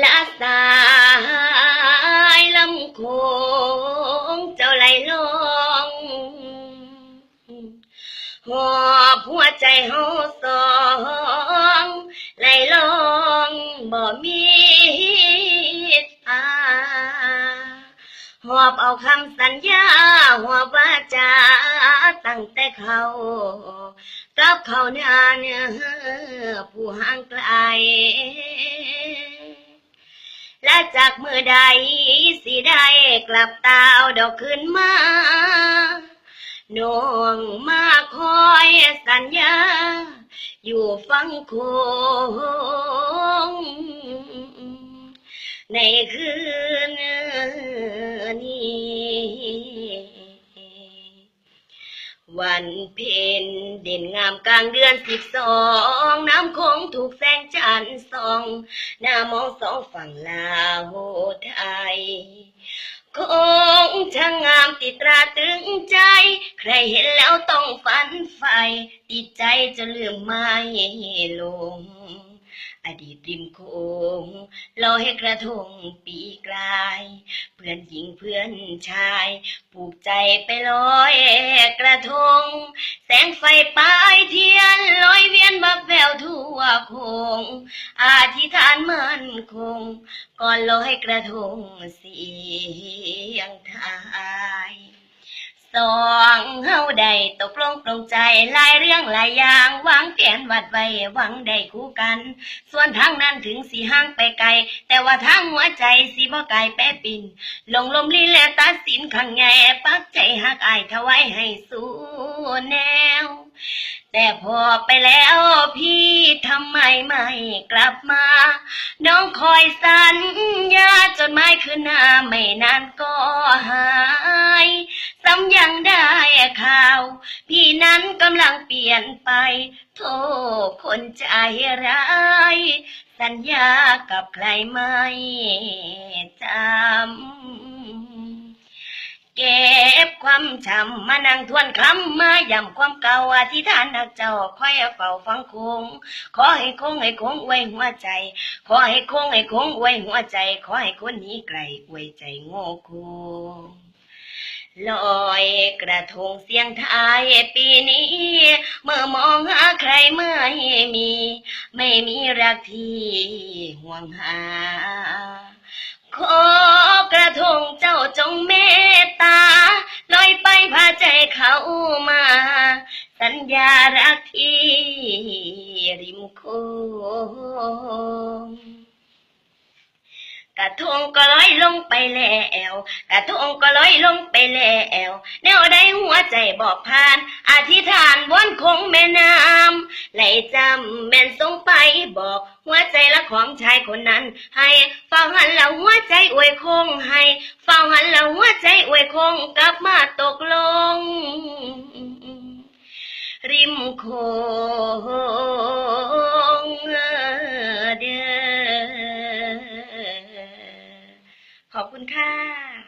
ละสายลำโคงเจ้าไหลลงหอบหัวใจเฮาสองไหลลงบ่มีทางหอบเอาคำสัญญาหอบว่าจาตั้งแต่เขากับเขาเนื้อเนื้อผู้ห่างไกล และจากมือใดสิได้กลับตาเอาดอกขึ้นมาน้องมาคอยสัญญา อยู่ฟังคง ในคืนนี้ วันเพ็ญเด่นงามกลางเดือนสิบสองน้ำคงถูกแสงจันทร์ส่อง หน้ามองสองฝั่งลาวไทยคงช่างงามติดตราตรึงใจ ใครเห็นแล้วต้องฝันใฝ่ติดใจจะลืมไม่ลง อดีตริมโคงลอยกระทงปีกลาย เพื่อนหญิงเพื่อนชายปลูกใจไปลอยกระทง แสงไฟปลายเทียนลอยเวียนบับแววทั่วคงอธิษฐานมั่นคง ก่อนลอยกระทงเสียงทาย สองเฮาได้ตกลงปรงใจหลายเรื่องหลายอย่างวางแผนวัดไว้หวังได้คู่กัน ส่วนทางนั้นถึงสีห่างไปไกล แต่ว่าทางหัวใจสีบ่ไกลแปะปินลงลมลีและตัดสินขังแง่ปักใจหักอายถวายให้สู้แนว แต่พอไปแล้วพี่ทำไมไม่กลับมา น้องคอยสัญญาจนไม้ขึ้นหน้าไม่นานก็หาย ซ้ำยังได้ข่าว พี่นั้นกำลังเปลี่ยนไป โทษคนใจร้าย สัญญากับใครไม่จำ เก็บความช้ำมานั่งทวนคำมาย้ำความเก่าอธิษฐานนักเจ้าคอยเฝ้าฟังคง ขอให้คงให้คงไว้หัวใจ ขอให้คงให้คงไว้หัวใจ ขอให้คนนี้ไกลไว้ใจโง่คง ลอยกระทงเสียงทายปีนี้ เมื่อมองหาใครไม่มี ไม่มีรักที่ห่วงหา ขอกระทงเจ้าจงเมตตา ลอยไปพาใจเขามา สัญญารักที่ริมโค ระทงก็ลอยลงไปแล้วกระทงก็ลอยลงไปแล้วแนวใดหัวใจบอกผ่าน อธิษฐานวนคงแม่น้ำไหลจำแม่นทรงไปบอกหัวใจละของชายคนนั้น ให้เฝ้าหันล้วหัวใจอวยคงให้เฝ้าหันล้วหัวใจอวยคงกลับมาตกลง ริมโค คุณค่ะ